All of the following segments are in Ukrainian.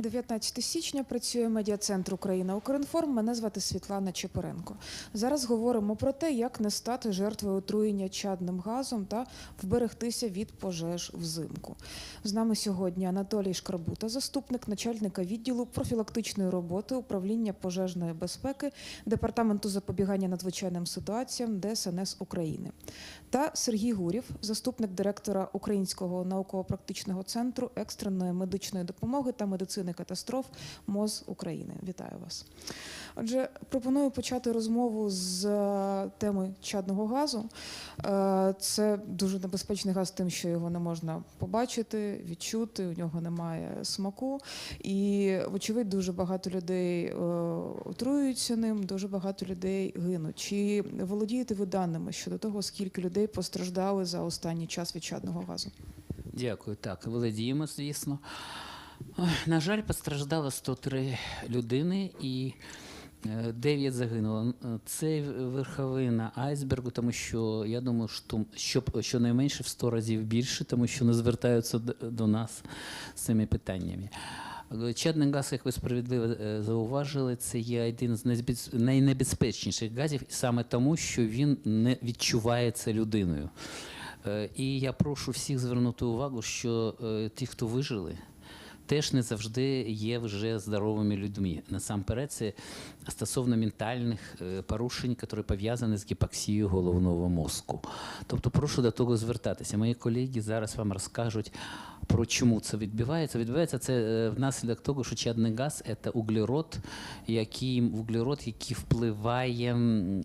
19 січня працює медіа-центр Україна Укрінформ. Мене звати Світлана Чепуренко. Зараз говоримо про те, як не стати жертвою отруєння чадним газом та вберегтися від пожеж взимку. З нами сьогодні Анатолій Шкрабута, заступник начальника відділу профілактичної роботи управління пожежної безпеки департаменту запобігання надзвичайним ситуаціям ДСНС України, та Сергій Гурів, заступник директора Українського науково-практичного центру екстреної медичної допомоги та медицини катастроф МОЗ України. Вітаю вас. Отже, пропоную почати розмову з е, теми чадного газу. Е, Це дуже небезпечний газ, тим, що його не можна побачити, відчути. У нього немає смаку. І, вочевидь, дуже багато людей е, отруюються ним, дуже багато людей гинуть. Чи володієте ви даними щодо того, скільки людей постраждали за останній час від чадного газу? Дякую. Так, володіємо, звісно. На жаль, постраждало 103 людини і 9 загинуло. Це верховина айсбергу, тому що я думаю, що, що щонайменше в 100 разів більше, тому що не звертаються до нас з цими питаннями. Чадний газ, як ви справедливо е, зауважили, це є один з найнебезпечніших газів, саме тому, що він не відчувається людиною. Е, І я прошу всіх звернути увагу, що е, ті, хто вижили, теж не завжди є вже здоровими людьми. Насамперед, це стосовно ментальних е, порушень, які пов'язані з гіпоксією головного мозку. Тобто, прошу до того звертатися. Мої колеги зараз вам розкажуть. Про чому це відбувається? Відбувається це е, внаслідок того, що чадний газ це углерод, який вуглерод, який впливає,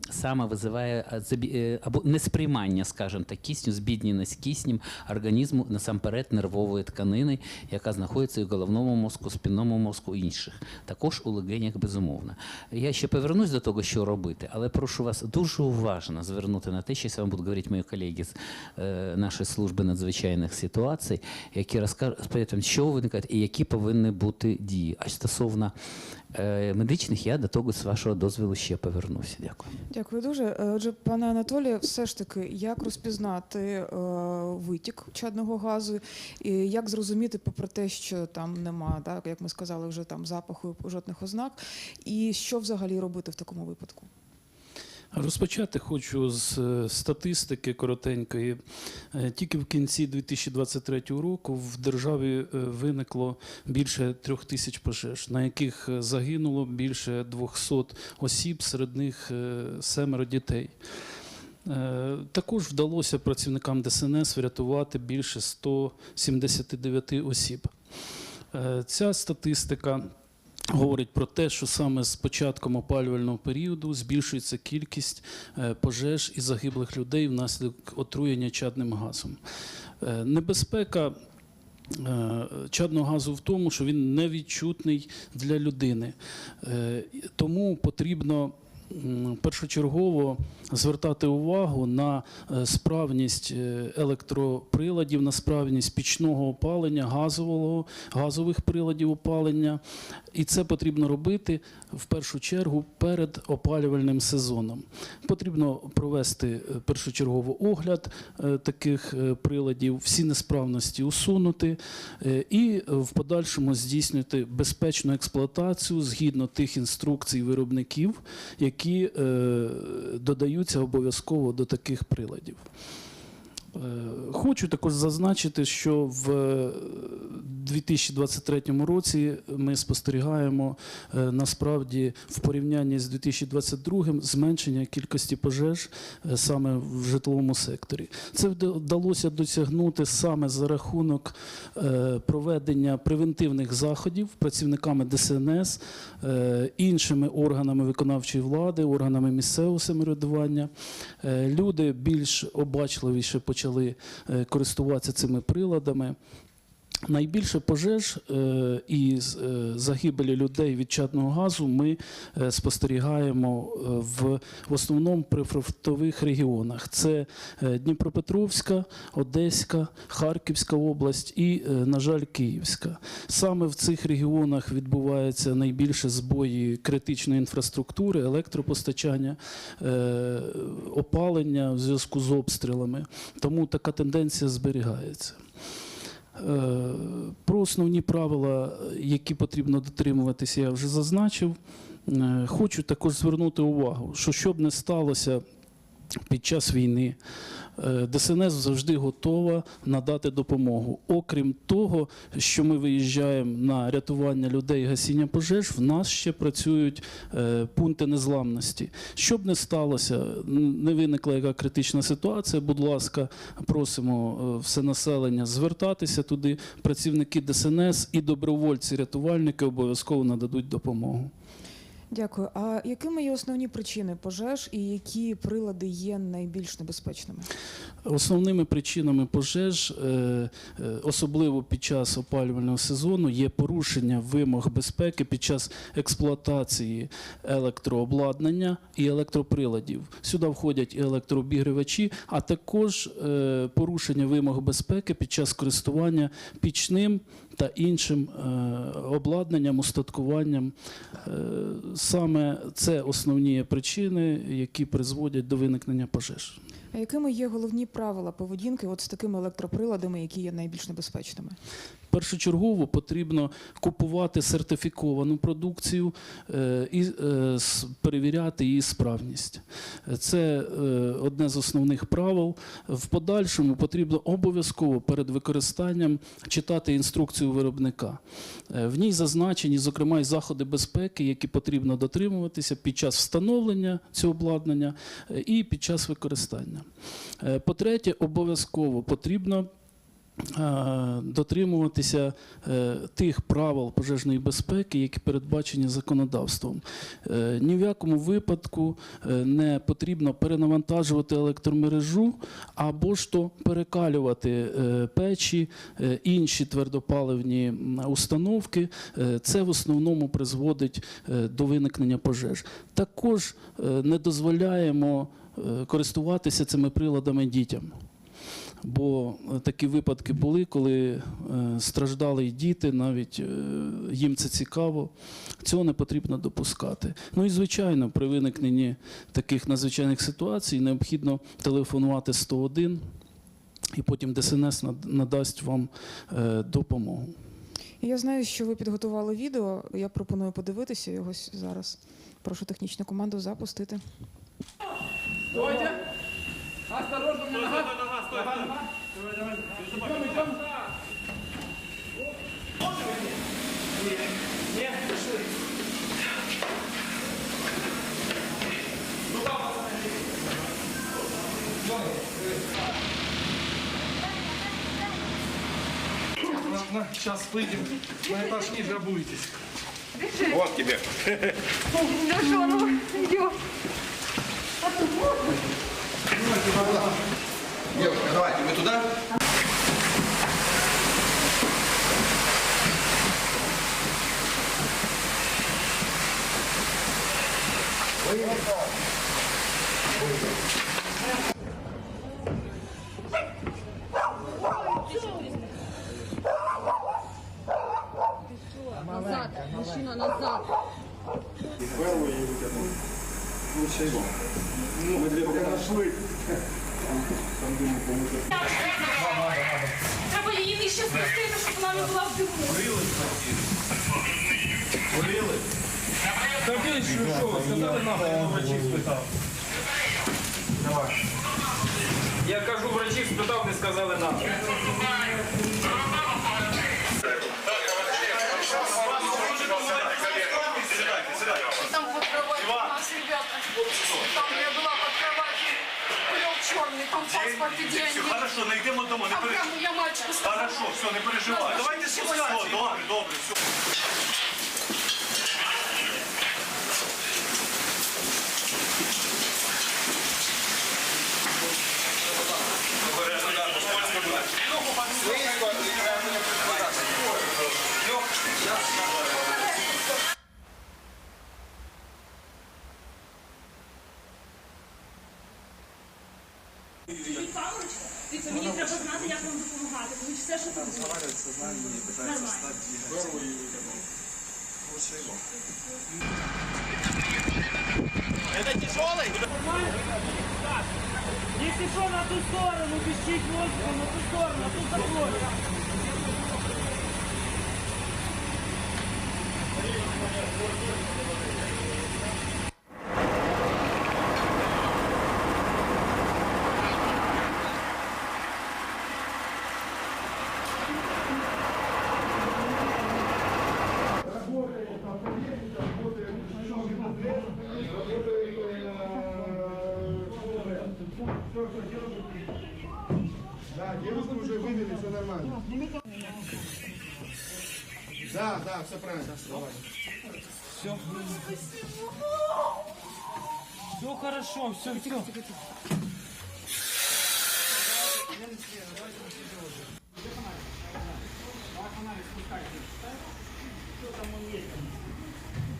саме визиває е, або несприймання, скажімо так, кисню, збідненість киснем організму насамперед нервової тканини, яка знаходиться головному мозку, спинному мозку інших. Також у легенях, безумовно. Я ще повернусь до того, що робити, але прошу вас дуже уважно звернути на те, що я вам будуть говорити мої колеги з е, нашої служби надзвичайних ситуацій, які розкажуть, що виникають і які повинні бути дії. А стосовно медичних, я до того з вашого дозволу ще повернуся. Дякую. Дякую дуже. Е, Отже, пане Анатолію, все ж таки, як розпізнати е, витік чадного газу, і як зрозуміти, попри те, що там нема, так як ми сказали, вже там запаху жодних ознак, і що взагалі робити в такому випадку? Розпочати хочу з е, статистики коротенької. Е, Тільки в кінці 2023 року в державі е, виникло більше трьох тисяч пожеж, на яких загинуло більше 200 осіб, серед них семеро дітей. Також вдалося працівникам ДСНС врятувати більше 179 осіб. Ця статистика говорить про те, що саме з початком опалювального періоду збільшується кількість е, пожеж і загиблих людей внаслідок отруєння чадним газом. Е, Небезпека е, чадного газу в тому, що він невідчутний для людини. Тому потрібно першочергово звертати увагу на е, справність е, електроприладів, на справність пічного опалення, газового, газових приладів опалення. І це потрібно робити в першу чергу перед опалювальним сезоном. Потрібно провести е, першочергово огляд таких приладів, всі несправності усунути і в подальшому здійснювати безпечну експлуатацію згідно тих інструкцій виробників, які е, додаються обов'язково до таких приладів. Е, Хочу також зазначити, що в 2023 році ми спостерігаємо е, насправді в порівнянні з 2022 зменшення кількості пожеж е, саме в житловому секторі. Це вдалося досягнути саме за рахунок е, проведення превентивних заходів працівниками ДСНС, іншими органами виконавчої влади, органами місцевого самоврядування. Люди більш обачливіше почали користуватися цими приладами. Найбільше пожеж е, і е, загибелі людей від чадного газу ми е, спостерігаємо в, в основному при фронтових регіонах. Це Дніпропетровська, Одеська, Харківська область і, на жаль, Київська. Саме в цих регіонах відбуваються найбільше збої критичної інфраструктури, електропостачання, опалення в зв'язку з обстрілами. Тому така тенденція зберігається. Е, Про основні правила, які потрібно дотримуватися, я вже зазначив. Е, Хочу також звернути увагу, що щоб не сталося під час війни, ДСНС завжди готова надати допомогу. Окрім того, що ми виїжджаємо на рятування людей, гасіння пожеж, в нас ще працюють е, пункти незламності. Щоб не сталося, не виникла яка критична ситуація, будь ласка, просимо е, все населення звертатися туди. Працівники ДСНС і добровольці-рятувальники обов'язково нададуть допомогу. Дякую. А якими є основні причини пожеж і які прилади є найбільш небезпечними? Основними причинами пожеж, е, е, особливо під час опалювального сезону, є порушення вимог безпеки під час експлуатації електрообладнання і електроприладів. Сюди входять і електрообігрівачі, а також е, порушення вимог безпеки під час користування пічним та іншим обладнанням, устаткуванням. Саме це основні причини, які призводять до виникнення пожеж. А якими є головні правила поведінки от з такими електроприладами, які є найбільш небезпечними? Першочергово потрібно купувати сертифіковану продукцію е, і е, перевіряти її справність. Це е, одне з основних правил. В подальшому потрібно обов'язково перед використанням читати інструкцію виробника. В ній зазначені, зокрема, і заходи безпеки, які потрібно дотримуватися під час встановлення цього обладнання і під час використання. По-третє, обов'язково потрібно дотримуватися е, тих правил пожежної безпеки, які передбачені законодавством. Е, Ні в якому випадку е, не потрібно перенавантажувати електромережу або ж то перекалювати е, печі, е, інші твердопаливні установки. Е, Це в основному призводить е, до виникнення пожеж. Також е, не дозволяємо е, користуватися цими приладами дітям. Бо е, такі випадки були, коли е, страждали й діти, навіть е, їм це цікаво. Цього не потрібно допускати. Ну і звичайно, при виникненні таких надзвичайних ситуацій необхідно телефонувати 101, і потім ДСНС надасть вам допомогу. Я знаю, що ви підготували відео. Я пропоную подивитися його зараз. Прошу технічну команду запустити. Стойте! Осторожно, мне нога! стой. Давай, давай. давай. Идем, идем. Нет, нет, пошли. Ну, папа, Ладно, сейчас выйдем. На этаж ниже обуетесь. Вот тебе. Ну что, ну, идет. Давайте, Девушка, давайте, мы туда. Назад, ты еще что, сказали нахуй, я врачів спитав. Давай. Я кажу, врачів спитав, не сказали нахуй. Там под кроватью у нас ребята. Там я была под кроватью. Кулек черный, там паспорт и деньги. Хорошо, не йдемо додому, не Там переживай. прямо я мальчику сказала. Хорошо, все, не переживай. Давайте спускатися. Добре, добре, все. все, что ты... Разговаривать сознание пытается стать двигателем. Лучше его. Это тяжелый? Нормально? Если что, на ту сторону пищить воздух, на ту сторону, на ту сторону. Thank you. вывели, все нормально. Да, да, все правильно. Давай. Все. Все хорошо, все, все.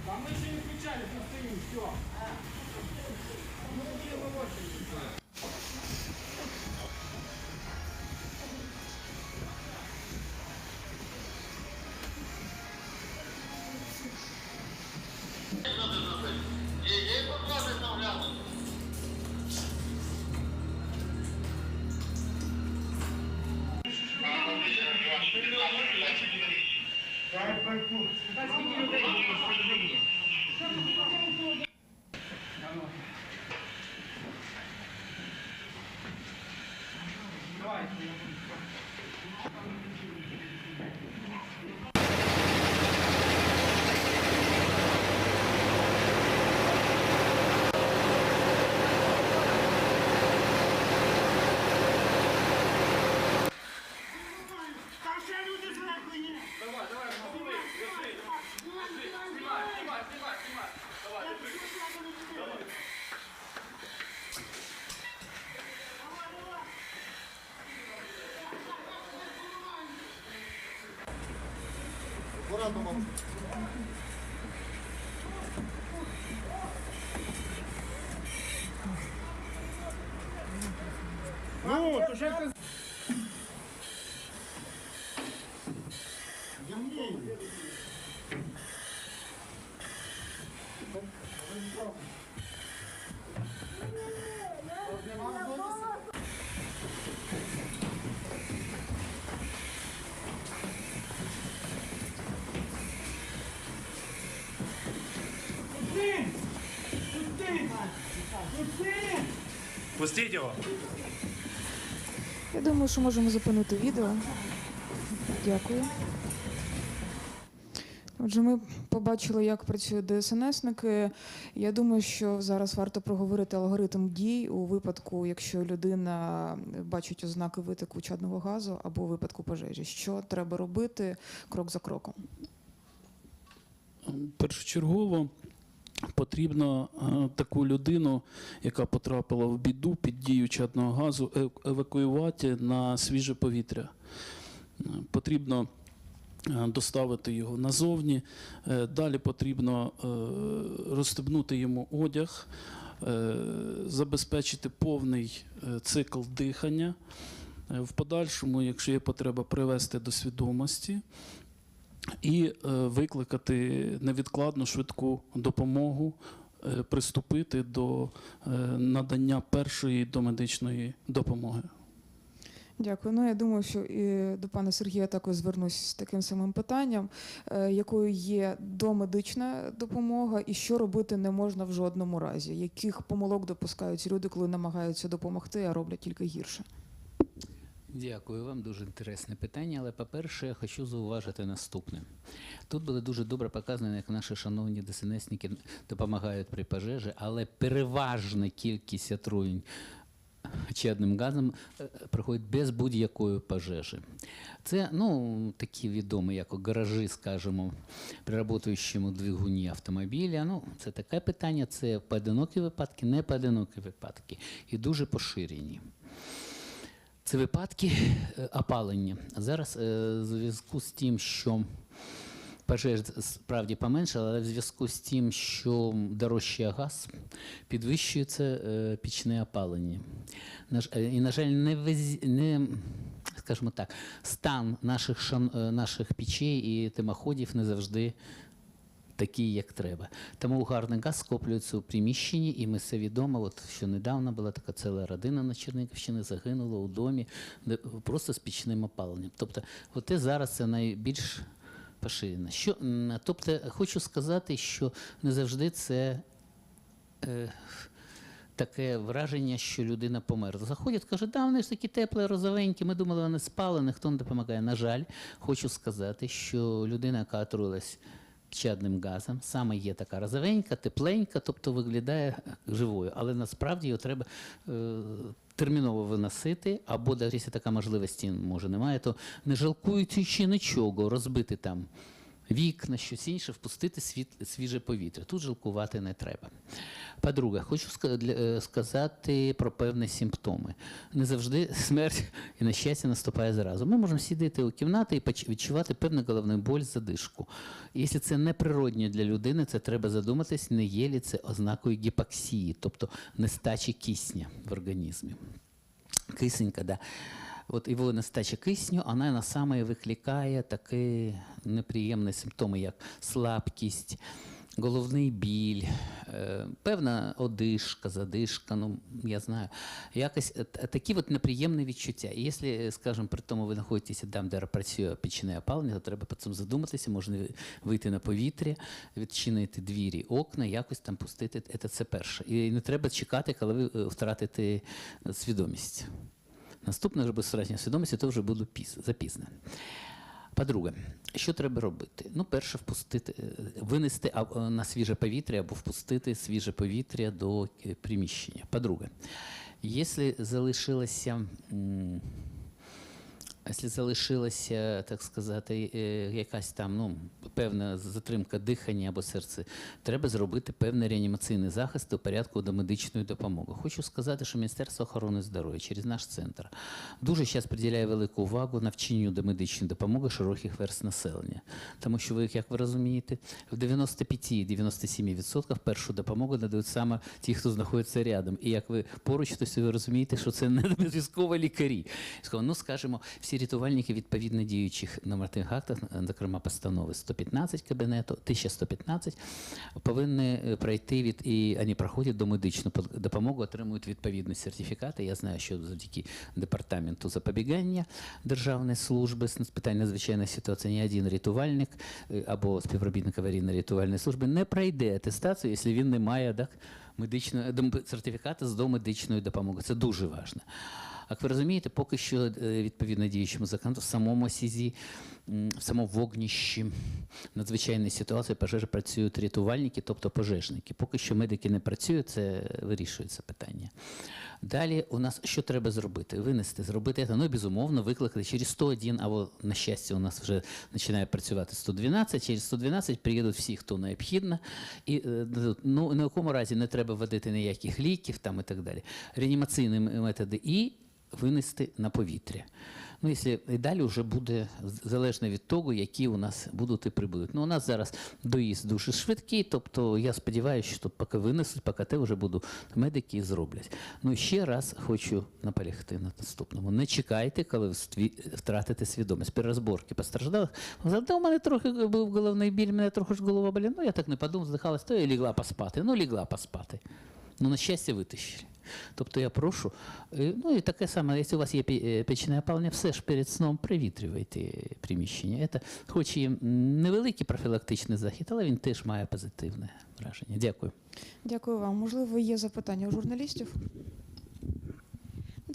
А мы еще не включали, мы стоим, все. Ну, где мы в очереди? Бачите, людей. думав. Ну, то вже Пустіть його. Я думаю, що можемо зупинити відео. Дякую. Отже, ми побачили, як працюють ДСНСники. Я думаю, що зараз варто проговорити алгоритм дій у випадку, якщо людина бачить ознаки витоку чадного газу або у випадку пожежі. Що треба робити крок за кроком? Першочергово потрібно е, таку людину, яка потрапила в біду під дію чадного газу, е- евакуювати на свіже повітря. Е, Потрібно доставити його назовні. Далі потрібно розстебнути йому одяг, забезпечити повний цикл дихання. В подальшому, якщо є потреба, привести до свідомості і е, викликати невідкладну швидку допомогу, е, приступити до е, надання першої домедичної допомоги. Дякую. Ну я думаю, що і до пана Сергія також звернусь з таким самим питанням, якою є домедична допомога, і що робити не можна в жодному разі, яких помилок допускають люди, коли намагаються допомогти, а роблять тільки гірше. Дякую вам, дуже інтересне питання. Але, по-перше, я хочу зауважити наступне. Тут було дуже добре показано, як наші шановні ДСНСники допомагають при пожежі, але переважна кількість отруєнь чадним газом е, проходить без будь-якої пожежі. Це ну, такі відомі, як гаражі, скажімо, при працюючому двигуні автомобіля. Ну, це таке питання, це поодинокі випадки, не поодинокі випадки і дуже поширені. Це випадки е, опалення. Зараз е, в зв'язку з тим, що пожеж справді поменшало, але в зв'язку з тим, що дорожчає газ, підвищується е, пічне опалення. І, на жаль, не, не скажімо так, стан наших, наших печей і тимоходів не завжди такий, як треба. Тому гарний газ скоплюється у приміщенні, і ми все відомо. От що недавно була така ціла родина на Чернігівщині, загинула у домі де, просто з пічним опаленням. Тобто, от це зараз це найбільш поширено. Що, тобто, хочу сказати, що не завжди це. Е, Таке враження, що людина померла. Заходять, кажуть, да, вони ж такі теплі, розовенькі, ми думали, вони спали, ніхто не допомагає. На жаль, хочу сказати, що людина, яка отруїлась чадним газом, саме є така розовенька, тепленька, тобто виглядає живою. Але насправді його треба е, терміново виносити, або навіть якщо така можливості може немає, то не жалкуючи нічого, розбити там вікна, щось інше, впустити світ, свіже повітря. Тут жалкувати не треба. По-друге, хочу е, сказати про певні симптоми. Не завжди смерть і нещастя наступає зразу. Ми можемо сидіти у кімнаті і відчувати певну головну боль, задишку. Якщо це неприродньо для людини, це треба задуматись, не є ли це ознакою гіпоксії, тобто нестачі кисня в організмі. Кисень, когда от його нестача кисню, вона на саме викликає такі неприємні симптоми, як слабкість, головний біль, е, певна одишка, задишка, ну я знаю, якось е, такі от неприємні відчуття. І якщо, скажімо, при тому ви знаходитеся там, де працює печіне опалення, то треба по цьому задуматися, можна вийти на повітря, відчинити двері, окна, якось там пустити. Це, перше. І не треба чекати, коли ви е, втратите свідомість. Наступне безпосередньо свідомості, то вже буде піз- запізно. По-друге, що треба робити? Ну, перше, впустити, е, винести е, на свіже повітря або впустити свіже повітря до е, приміщення. По-друге, якщо залишилося. М, Якщо залишилася, так сказати, е, якась там ну, певна затримка дихання або серця, треба зробити певний реанімаційний захист у порядку до медичної допомоги. Хочу сказати, що Міністерство охорони здоров'я через наш центр дуже зараз приділяє велику увагу навчанню до медичної допомоги широких верст населення. Тому що ви, як ви розумієте, в 95-97% першу допомогу надають саме ті, хто знаходиться рядом. І як ви поруч, то ви розумієте, що це не обов'язково лікарі. Ну, скажімо, всі рятувальники відповідно діючих нормативних актах, зокрема постанови 115 кабінету, 1115, повинні е, пройти від і вони проходять до медичну допомогу, отримують відповідні сертифікати. Я знаю, що завдяки департаменту запобігання Державної служби з питань надзвичайних ситуацій ні один рятувальник е, або співробітник аварійно-рятувальної служби не пройде атестацію, якщо він не має так, медичного сертифіката з домедичної допомоги. Це дуже важливо. Як ви розумієте, поки що е, відповідно діючому закону в самому СІЗі, в самому вогнищі надзвичайної ситуації пожежі працюють рятувальники, тобто пожежники. Поки що медики не працюють, це вирішується питання. Далі у нас що треба зробити? Винести, зробити це. Ну, безумовно, викликати через 101, або, на щастя, у нас вже починає працювати 112. Через 112 приїдуть всі, хто необхідно. І е, ну, ні в якому разі не треба вводити ніяких ліків там і так далі. Реанімаційні методи і винести на повітря. Ну, якщо і далі вже буде залежно від того, які у нас будуть і прибудуть. Ну, у нас зараз доїзд дуже швидкий, тобто я сподіваюся, що поки винесуть, поки те вже будуть медики і зроблять. Ну ще раз хочу наполягти на наступному. Не чекайте, коли втратите свідомість. При постраждалих, зате у мене трохи був головний біль, мене трохи ж голова боліла. Ну, я так не подумав, здихалась, то я лігла поспати. Ну, лігла поспати. Ну, на щастя, вытащили. Тобто я прошу, е, ну і таке саме, якщо у вас є е, печне опалення, все ж перед сном привітрювайте приміщення. Це хоч і невеликий профілактичний захід, але він теж має позитивне враження. Дякую. Дякую вам. Можливо, є запитання у журналістів?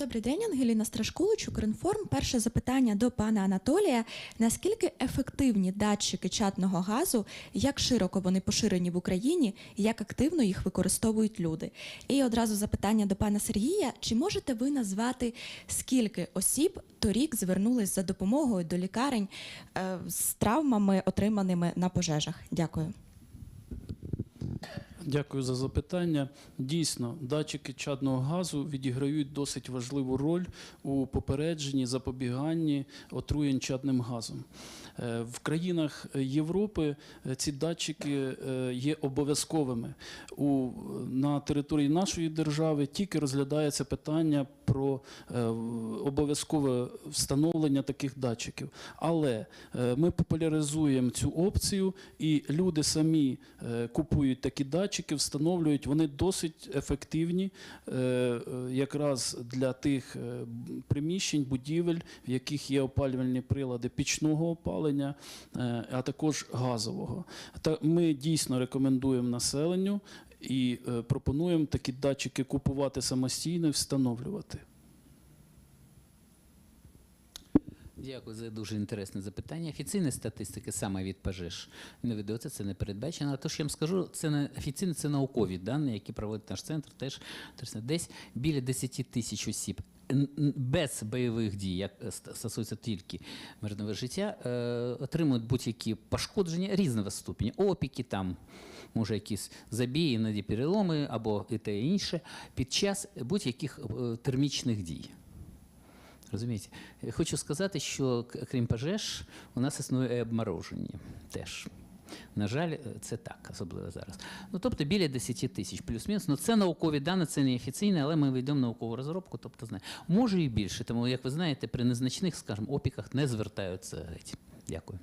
Добрий день, Ангеліна Страшкулич, Укрінформ. Перше запитання до пана Анатолія. Наскільки ефективні датчики чадного газу, як широко вони поширені в Україні, як активно їх використовують люди? І одразу запитання до пана Сергія: чи можете ви назвати, скільки осіб торік звернулись за допомогою до лікарень е, з травмами, отриманими на пожежах? Дякую. Дякую за запитання. Дійсно, датчики чадного газу відіграють досить важливу роль у попередженні, запобіганні отруєнь чадним газом. Е, В країнах Європи е, ці датчики е, є обов'язковими. На території нашої держави тільки розглядається питання про обов'язкове встановлення таких датчиків. Але ми популяризуємо цю опцію, і люди самі купують такі датчики, встановлюють. Вони досить ефективні якраз для тих приміщень, будівель, в яких є опалювальні прилади пічного опалення, е, а також газового. Та ми дійсно рекомендуємо населенню і е, пропонуємо такі датчики купувати самостійно встановлювати. Дякую за дуже інтересне запитання. Офіційної статистики саме від пожеж не ведеться, це не передбачено. А то, що я вам скажу, це не офіційно, це наукові дані, які проводить наш центр. Теж десь біля 10 тисяч осіб без бойових дій, як е, стосується тільки мирного життя, е, отримують будь-які пошкодження різного ступеня, опіки там. Може, якісь забії, іноді переломи або і те і інше під час будь-яких е, термічних дій. Розумієте? Е, Хочу сказати, що крім пожеж, у нас існує обмороження теж. На жаль, е, це так, особливо зараз. Ну, тобто біля 10 тисяч плюс-мінус. Ну, це наукові дані, це не офіційне, але ми ведемо наукову розробку, тобто знає. Може і більше. Тому, як ви знаєте, при незначних, скажімо, опіках не звертаються геть. Дякую.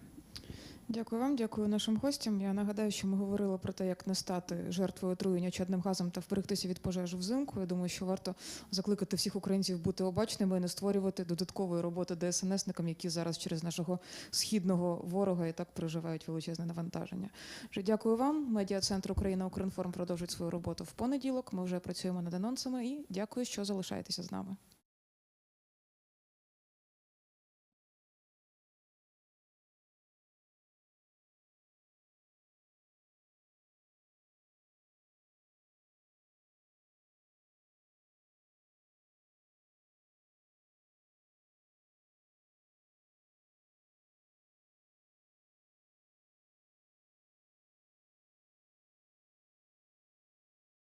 Дякую вам, дякую нашим гостям. Я нагадаю, що ми говорили про те, як не стати жертвою отруєння чадним газом та вберегтися від пожеж взимку. Я думаю, що варто закликати всіх українців бути обачними і не створювати додаткової роботи ДСНСникам, які зараз через нашого східного ворога і так переживають величезне навантаження. Вже дякую вам. Медіа центр Україна Укрінформ продовжить свою роботу в понеділок. Ми вже працюємо над анонсами і дякую, що залишаєтеся з нами.